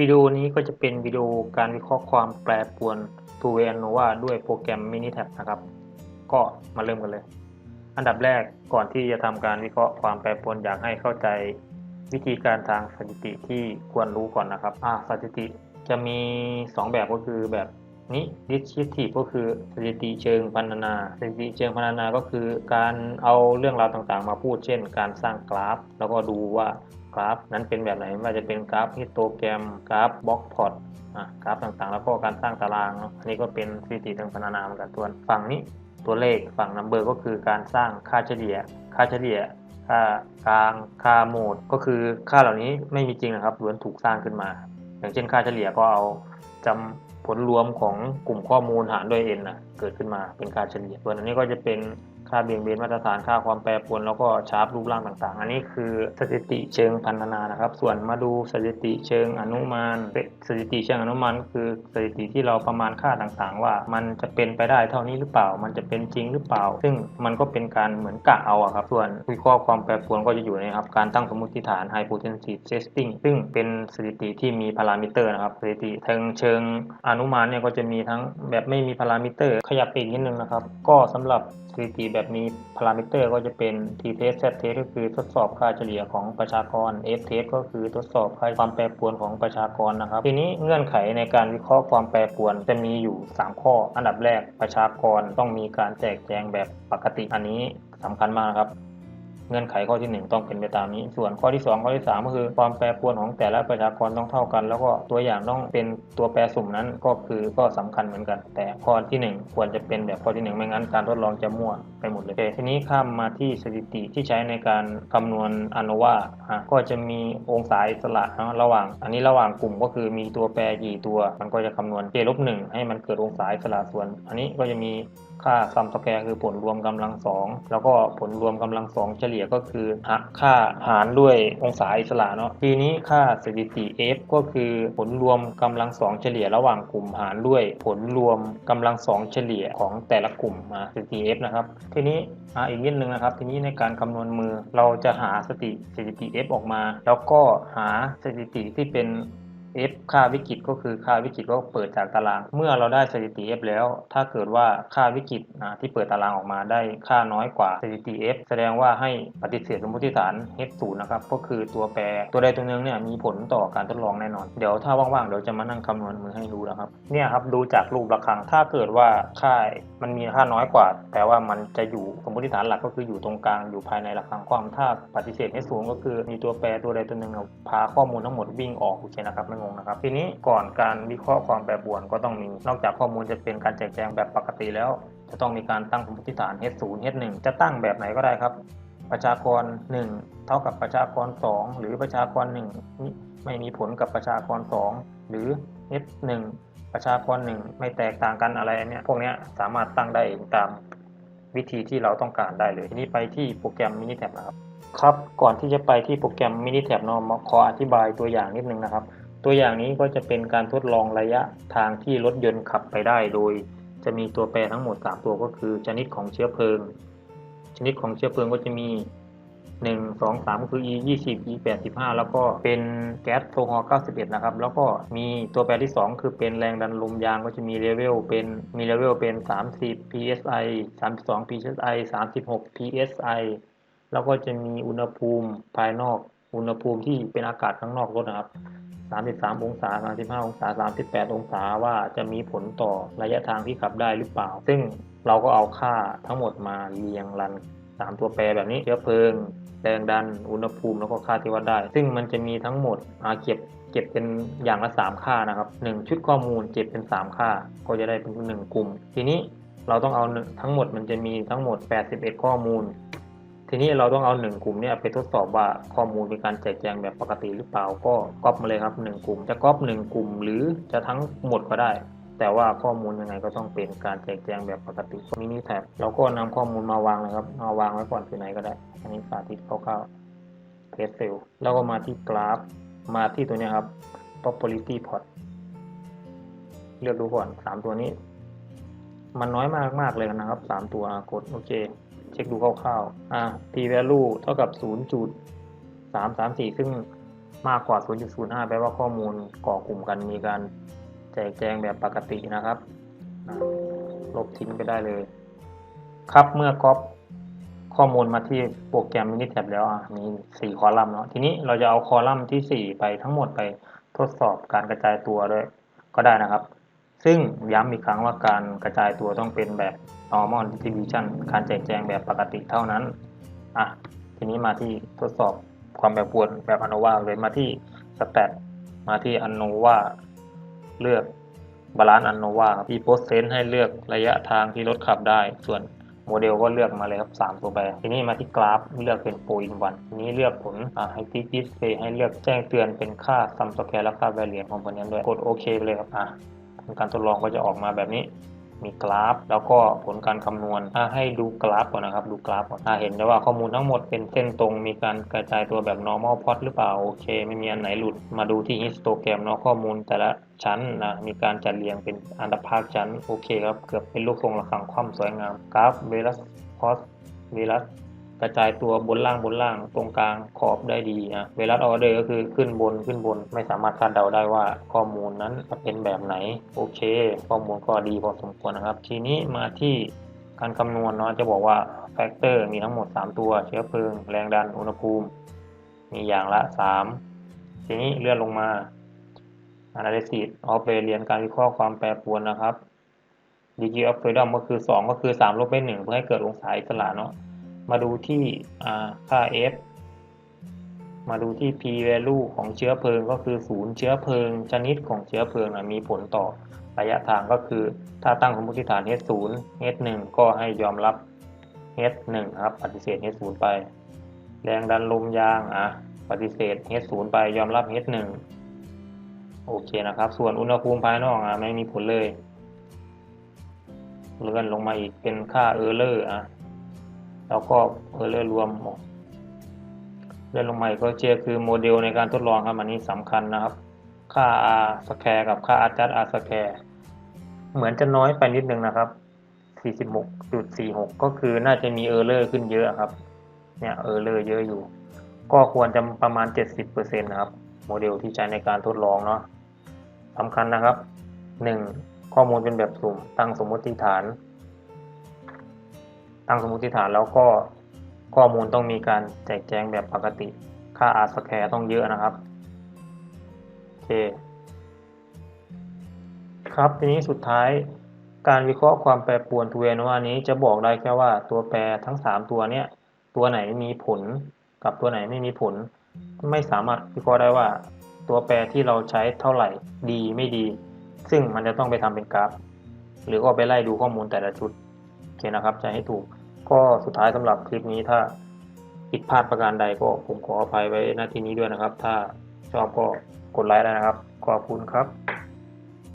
วิดีโอนี้ก็จะเป็นวิดีโอการวิเคราะห์ความแปรปรวน two way ANOVA ด้วยโปรแกรม Minitab นะครับ ก็มาเริ่มกันเลย อันดับแรกก่อนที่จะทำการวิเคราะห์ความแปรปรวนอยากให้เข้าใจวิธีการทางสถิติที่ควรรู้ก่อนนะครับอ่าสถิติจะมี 2 แบบก็คือแบบนี้ descriptive ก็คือสถิติเชิงพรรณนาสถิติเชิงพรรณนาก็คือการเอาเรื่องราวต่างๆ มาพูดเช่น การสร้างกราฟ แล้วก็ดูว่า กราฟ นั้นเป็นแบบไหนว่าจะเป็นกราฟฮิสโตแกรมกราฟบล็อกพอตอะกราฟต่างๆ แล้วก็การสร้างตารางอันนี้ก็เป็นสถิติทางพรรณนาเหมือนกันส่วนฝั่งนี้ตัวเลขฝั่งนัมเบอร์ก็คือการสร้างค่าเฉลี่ย ค่าเฉลี่ยค่ากลางค่าโหมดก็คือค่าเหล่านี้ไม่มีจริงนะครับล้วนถูกสร้างขึ้นมา อย่างเช่นค่าเฉลี่ยก็เอาจำผลรวมของกลุ่มข้อมูลหารด้วย n นะเกิดขึ้นมาเป็นค่าเฉลี่ยส่วนอันนี้ก็จะเป็น ค่าเบี่ยงเบนมาตรฐานค่าความแปรปรวนแล้วก็ชาร์ปรูปร่างต่างๆ อันนี้คือสถิติเชิงพันธนานะครับ ส่วนมาดูสถิติเชิงอนุมานสถิติเชิงอนุมานก็คือสถิติที่เราประมาณค่าต่างๆ ว่ามันจะเป็นไปได้เท่านี้หรือเปล่า มันจะเป็นจริงหรือเปล่า ซึ่งมันก็เป็นการเหมือนกะเอาอะครับ ส่วนวิเคราะห์ความแปรปรวนก็จะอยู่ในครับการตั้งสมมติฐาน hypothesis testing ซึ่งเป็นสถิติที่มีพารามิเตอร์นะครับสถิติทางเชิงอนุมานเนี่ยก็จะมีทั้งแบบไม่มีพารามิเตอร์ ขยับไปอีกนิดนึงนะครับ ก็สำหรับสถิติแบบมีพารามิเตอร์ก็จะเป็น t test z test ก็คือทดสอบค่าเฉลี่ยของประชากร f test ก็คือทดสอบค่าความแปรปรวนของประชากรนะครับ ทีนี้เงื่อนไขในการวิเคราะห์ความแปรปรวนจะมีอยู่ 3 ข้อ อันดับแรกประชากรต้องมีการแจกแจงแบบปกติอันนี้สำคัญมากครับ เงื่อนไขข้อที่ 1 ต้องเป็นไปตามนี้ ส่วนข้อที่ 2 ข้อที่ 3 ก็คือความแปรปรวนของแต่ละประชากรต้องเท่ากัน แล้วก็ตัวอย่างต้องเป็นตัวแปรสุ่มนั้นก็คือก็สำคัญเหมือนกัน แต่ข้อที่ 1 ควรจะเป็นแบบข้อที่ 1 ไม่งั้นการทดลองจะมั่วไปหมดเลยเทีนี้ข้ามมาที่สถิติที่ใช้ในการคำนวณอนุว่าก็จะมีองศาอิสระนะระหว่าง อันนี้ระหว่างกลุ่มก็คือมีตัวแปรกี่ตัว มันก็จะคำนวณ j ลบหนึ่งให้มันเกิดองศาอิสระส่วน อันนี้ก็จะมีค่าซัมสแควร์คือผลรวมกำลังสองแล้วก็ผลรวมกำลังสองเฉลี่ยก็คือหักค่าหารด้วยองศาอิสระเนาะทีนี้ค่าสถิติ f ก็คือผลรวมกำลังสองเฉลี่ยระหว่างกลุ่มหารด้วยผลรวมกำลังสองเฉลี่ยของแต่ละกลุ่มมาสถิติ f นะครับทีนี้อีกนิดนึงนะครับ ทีนี้ในการคำนวณมือเราจะหาสถิติสถิติ f ออกมา แล้วก็หาสถิติที่เป็น f ค่าวิกฤตก็คือค่าวิกฤตก็เปิดจากตาราง เมื่อเราได้สถิติ f แล้ว ถ้าเกิดว่าค่าวิกฤตที่เปิดตารางออกมาได้ค่าน้อยกว่าสถิติ f แสดงว่าให้ปฏิเสธสมมติฐาน h 0นะครับก็คือตัวแปรตัวใดตัวหนึ่งเนี่ยมีผลต่อการทดลองแน่นอน เดี๋ยวถ้าว่างๆเดี๋ยวจะมานั่งคำนวณมือให้ดูนะครับเนี่ยครับดูจากรูประฆังถ้าเกิดว่าค่ามันมีค่าน้อยกว่าแต่ว่ามันจะอยู่สมมติฐานหลักก็คืออยู่ตรงกลางอยู่ภายในระฆังความถ้าปฏิเสธ h 0ก็คือมีตัวแปรตัวใดตัวหนึ่งพาข้อมูลทั้งหมดวิ่งออกโอเคนะครับไม่งงนะครับ ทีนี้ก่อนการวิเคราะห์ความแปรปรวนก็ต้องมี นอกจากข้อมูลจะเป็นการแจกแจงแบบปกติแล้ว จะต้องมีการตั้งสมมติฐาน h 0 h 1 จะตั้งแบบไหนก็ได้ครับ ประชากร 1 เท่ากับประชากร 2 หรือประชากร 1 ไม่มีผลกับประชากร 2 หรือ h 1 ประชากร 1 ไม่แตกต่างกันอะไรเนี้ยพวกนี้สามารถตั้งได้เองตามวิธีที่เราต้องการได้เลยทีนี้ไปที่โปรแกรม Minitab นะครับครับ ก่อนที่จะไปที่โปรแกรม Minitab เนาะขออธิบายตัวอย่างนิดนึงนะครับ ตัวอย่างนี้ก็จะเป็นการทดลองระยะทางที่รถยนต์ขับไปได้โดย จะมีตัวแปรทั้งหมด 3 ตัวก็คือชนิดของเชื้อเพลิง ชนิดของเชื้อเพลิงก็จะมี 1 2 3 ก็คือ e 20 e 85แล้วก็เป็นแก๊สโซฮอล์91 นะครับ แล้วก็มีตัวแปรที่ 2 คือเป็นแรงดันลมยางก็จะมีเลเวลเป็นมีเลเวลเป็น 30 psi 32 psi 36 psi แล้วก็จะมีอุณหภูมิภายนอก อุณหภูมิที่เป็นอากาศข้างนอกรถนะครับ 33 องศา 35 องศา 38 องศาว่าจะมีผลต่อระยะทางที่ขับได้หรือเปล่า ซึ่งเราก็เอาค่าทั้งหมดมาเรียงรัน 3 ตัวแปรแบบนี้เชื้อเพลิง แรงดัน อุณหภูมิ แล้วก็ค่าที่วัดได้ ซึ่งมันจะมีทั้งหมดอาเก็บเก็บเป็นอย่างละ 3 ค่านะครับ 1 ชุดข้อมูลเก็บเป็น 3 ค่า ก็จะได้เป็น 1 กลุ่ม ทีนี้เราต้องเอาทั้งหมดมันจะมีทั้งหมด 81 ข้อมูล ทีนี้เราต้องเอา1กลุ่มเนี่ยไปทดสอบว่าข้อมูลเป็นการแจกแจงแบบปกติหรือเปล่า ก็ก๊อปมาเลยครับ1กลุ่ม จะก๊อป1กลุ่ม หรือจะทั้งหมดก็ได้ แต่ว่าข้อมูลยังไงก็ต้องเป็นการแจกแจงแบบปกติมินิแท็บเราก็นำข้อมูลมาวางนะครับมาวางไว้ก่อนที่ไหนก็ได้ อันนี้สาธิตคร่าวๆเพจเซลแล้วก็มาที่กราฟ มาที่ตัวนี้ครับ property plot เลือกดูก่อน 3 ตัวนี้ มันน้อยมากมากเลยนะครับ 3 ตัวกดโอเค เช็คดูคร่าวๆอ่า p value เท่ากับ 0.334 ซึ่งมากกว่า 0.05 แปลว่าข้อมูลก่อกลุ่มกันมีการแจกแจงแบบปกตินะครับลบทิ้งไปได้เลย ครับเมื่อก๊อปข้อมูลมาที่โปรแกรม Minitab แล้วอะมี 4 คอลัมน์เนาะทีนี้เราจะเอาคอลัมน์ที่ 4 ไปทั้งหมดไปทดสอบการกระจายตัวด้วยก็ได้นะครับ ซึ่งย้ำอีกครั้งว่าการกระจายตัวต้องเป็นแบบ normal distribution การแจกแจงแบบปกติเท่านั้น อะ ทีนี้มาที่ทดสอบความแปรปรวนแบบอ n น v a เลยมาที่ stat มาที่ a n n o v a เลือกบาลานซ์อนโนวาที่โพสเซนให้เลือกระยะทางที่รถขับได้ ส่วนโมเดลก็เลือกมาเลยครับ 3 ตัวแปรทีนี้มาที่กราฟเลือกเป็นโปรอินวันทีนี้เลือกผลอ่าให้ที่ดิสเพย์ให้เลือกแจ้งเตือนเป็นค่าซัมสแคร์และค่าแวรเลียนของผลนี้ด้วยกดโอเคไปเลยครับอะ ผลการทดลองก็จะออกมาแบบนี้ มีกราฟ แล้วก็ผลการคำนวณถ้าให้ดูกราฟก่อนนะครับ ดูกราฟก่อนถ้าเห็นได้ว่าข้อมูลทั้งหมดเป็นเส้นตรง มีการกระจายตัวแบบ normal plot หรือเปล่า โอเค ไม่มีอันไหนหลุด มาดูที่ histogram เนาะข้อมูลแต่ละชั้นนะ มีการจัดเรียงเป็นอันดับภาคชั้น โอเคครับ เกือบเป็นรูปทรงระฆังคว่ำสวยงาม กราฟ v e l a s p o s v e l a s กระจายตัวบนล่างบนล่างตรงกลางขอบได้ดีนะเวลาออเดอร์ก็คือขึ้นบนขึ้นบน ไม่สามารถคาดเดาได้ว่าข้อมูลนั้นจะเป็นแบบไหน โอเค ข้อมูลก็ดีพอสมควรนะครับ ทีนี้มาที่การคำนวณเนาะจะบอกว่าแฟกเตอร์มีทั้งหมด 3 ตัว เชื้อเพลิง แรงดันอุณหภูมิ มีอย่างละ 3 ทีนี้เลื่อนลงมา Analysis of Variance การวิเคราะห์ความแปรปรวนนะครับ Degree of Freedom ก็คือ 2 ก็คือ 3 ลบไป1เพื่อให้เกิดองศาอิสระเนาะ มาดูที่ค่า F มาดูที่ P value ของเชื้อเพลิงก็คือ0เชื้อเพลิง ชนิดของเชื้อเพลิงนะมีผลต่อระยะทางก็คือ ถ้าตั้งสมมติฐาน H0 H1 ก็ให้ยอมรับ H1 ครับปฏิเสธ H0 ไป แรงดันลมยางอะปฏิเสธ H0 ไปยอมรับ H1 โอเคนะครับ ส่วนอุณหภูมิภายนอกอะไม่มีผลเลย เลื่อนลงมาอีกเป็นค่า Error อะ แล้วก็เออเลอร์รวมเลื่อนลงมาอีกก็เจอคือโมเดลในการทดลองครับอันนี้สำคัญนะครับ ค่า r สแคร์กับค่า r จัด r สแคร์เหมือนจะน้อยไปนิดนึงนะครับ 46.46 ก็คือน่าจะมีเออร์เลอร์ขึ้นเยอะครับ เนี่ยเออร์เลอร์เยอะอยู่ ก็ควรจะประมาณ 70%นะครับ โมเดลที่ใช้ในการทดลองเนาะสำคัญนะครับ 1. ข้อมูลเป็นแบบสุ่มตั้งสมมติฐาน ตั้งสมมติฐานแล้วก็ข้อมูลต้องมีการแจกแจงแบบปกติ ค่า r square ต้องเยอะนะครับ โอเค ครับทีนี้สุดท้ายการวิเคราะห์ความแปรปรวนทูเวนว่านี้จะบอกได้แค่ว่าตัวแปรทั้ง 3 ตัวเนี้ยตัวไหนมีผลกับตัวไหนไม่มีผล ไม่สามารถวิเคราะห์ได้ว่า ตัวแปรที่เราใช้เท่าไหร่ดีไม่ดี ซึ่งมันจะต้องไปทำเป็นกราฟ หรือก็ไปไล่ดูข้อมูลแต่ละชุด เคนะครับใจให้ถูก ก็สุดท้ายสำหรับคลิปนี้ถ้าผิดพลาดประการใดก็ผมขออภัยไว้ณที่นี้ด้วยนะครับ ถ้าชอบก็กดไลค์ได้นะครับ ขอบคุณครับ